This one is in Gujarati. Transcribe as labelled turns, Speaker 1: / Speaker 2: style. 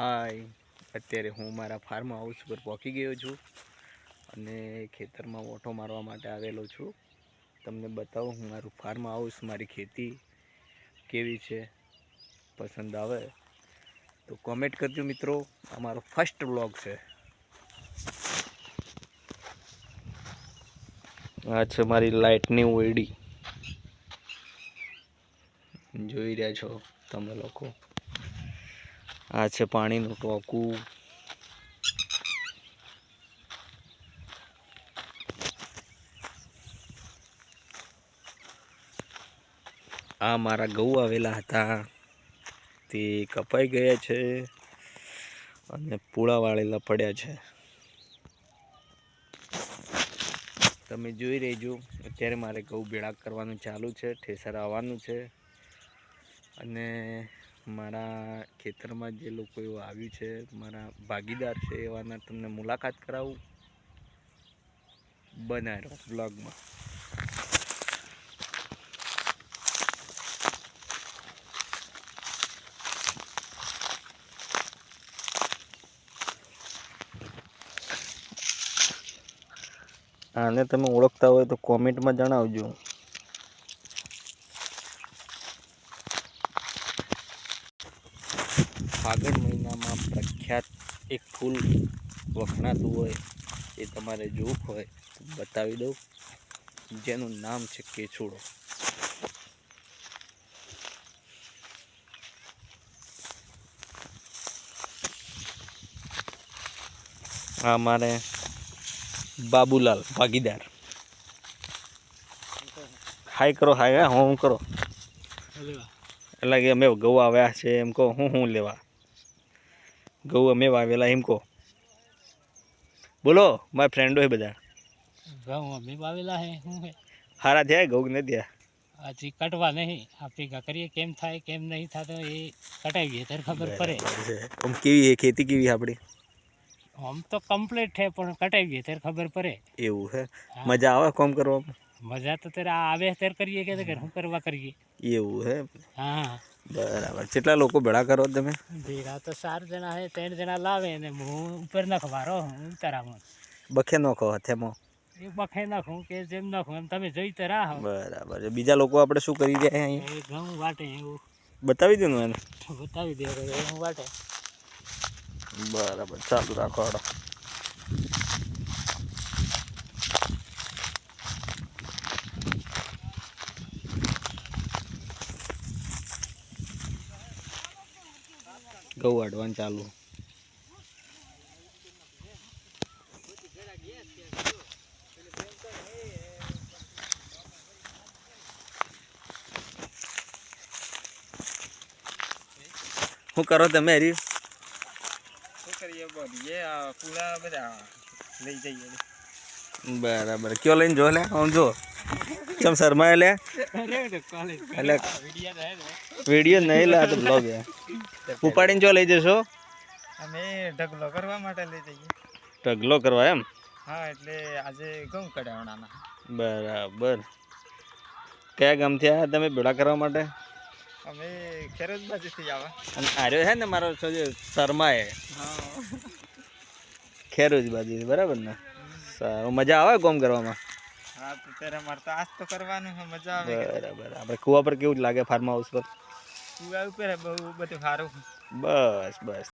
Speaker 1: હાય. અત્યારે હું મારા ફાર્મ હાઉસ પર પહોંચી ગયો છું અને ખેતરમાં ઓટો મારવા માટે આવેલો છું. તમને બતાવું હું મારું ફાર્મ હાઉસ મારી ખેતી કેવી છે, પસંદ આવે તો કોમેન્ટ કરજો મિત્રો. આ મારો ફર્સ્ટ બ્લોગ છે. આ છે મારી લાઇટની ઓયડી. જોઈ રહ્યા છો તમે લોકો. આ છે પાણીનું ટોકું. આ મારા ઘઉં આવેલા હતા. તે કપાઈ ગયા છે અને પૂળા વાળેલા પડ્યા છે. તમે જોઈ રહેજો, અત્યારે મારે ઘઉં ભેળા કરવાનું ચાલુ છે, ઠેસર આવવાનું છે. અને મારા ખેતરમાં જે લોકો એવું આવ્યું છે, મારા ભાગીદાર છે, એવાના તમને મુલાકાત કરાવું બનાવ્યો બ્લોગમાં. આને તમે ઓળખતા હોય તો કોમેન્ટમાં જણાવજો. ફાગણ મહિનામાં પ્રખ્યાત એક ફૂલ વખણાતું હોય એ તમારે જોવું હોય બતાવી દઉં. જેનું નામ છે કેછોડો. આ મારે બાબુલાલ ભાગીદાર. હાય કરો હાય હા હું કરો? એટલે કે અમે ગવા આવ્યા છે એમ કહો હું હું લેવા? ઘઉં અમે વાવેલા એમ કહો બોલો મારા ફ્રેન્ડો એ બધા
Speaker 2: ઘઉં અમે વાવેલા હે શું હે
Speaker 1: હારા થયા ઘઉં કે નથી થયા
Speaker 2: હજી કટવા નહીં આ ભેગા કરીએ કેમ થાય કેમ નહીં થતો એ કટાવીએ ત્યારે ખબર પડે
Speaker 1: બરાબર છે. આમ કેવી છે ખેતી કેવી આપણી
Speaker 2: આમ તો કમ્પ્લીટ છે પણ કટાવીએ ત્યારે ખબર પડે
Speaker 1: એવું છે
Speaker 2: હા.
Speaker 1: મજા આવે કોમ કરવામાં
Speaker 2: મજા તો ત્યારે આ આવે ત્યારે કરીએ કે કે શું કરવા કરીએ
Speaker 1: એવું છે
Speaker 2: હા
Speaker 1: બરાબર. કેટલા લોકો ભેળા કરો તમે?
Speaker 2: ભેગા તો ચાર જણા હે ત્રણ જણા લાવે ને હું ઉપર નખવારો હું ઉતારામાં.
Speaker 1: બખે નખો હાથેમાં.
Speaker 2: એ બખે નાખું કે જેમ નાખું એમ તમે જોઈ તો રાહ.
Speaker 1: બરાબર. બીજા લોકો આપણે શું કરી જાય અહીંયા?
Speaker 2: ઘઉં વાટે એવું.
Speaker 1: બતાવી દઉં એને.
Speaker 2: બતાવી દે હું વાટે.
Speaker 1: બરાબર. ચાલુ રાખો હાડો ઘઉં વાઢવાનું ચાલુ શું કરો તમે હરી?
Speaker 2: શું કરીએ બોલીએ પૂરા બધા લઈ જઈએ.
Speaker 1: બરાબર. કયો લઈને જો લે? આમ જો. કેમ શર્મા લે? એટલે વીડિયો નહીં લે આ તો બ્લોગ હે. ઉપાડીને જો લઈ જશો?
Speaker 2: અમે ઢગલો કરવા માટે લઈ જઈએ.
Speaker 1: ઢગલો કરવા એમ?
Speaker 2: હા એટલે આજે ઘઉં કઢાવવાના
Speaker 1: બરાબર. કયા ગામથી આવ્યા તમે ભેળા કરવા માટે?
Speaker 2: અમે ખેરજ બાજુથી આવા
Speaker 1: અને આર્યો છે ને મારો શર્મા એ
Speaker 2: હા.
Speaker 1: ખેરોજ બાજુ બરાબર ને? સારું મજા આવે કોમ કરવામાં?
Speaker 2: હા તો ત્યારે મારે તો આજ તો કરવાનું છે મજા આવે.
Speaker 1: બરાબર. આપણે કુવા પર કેવું લાગે ફાર્મ હાઉસ પર? બસ બસ.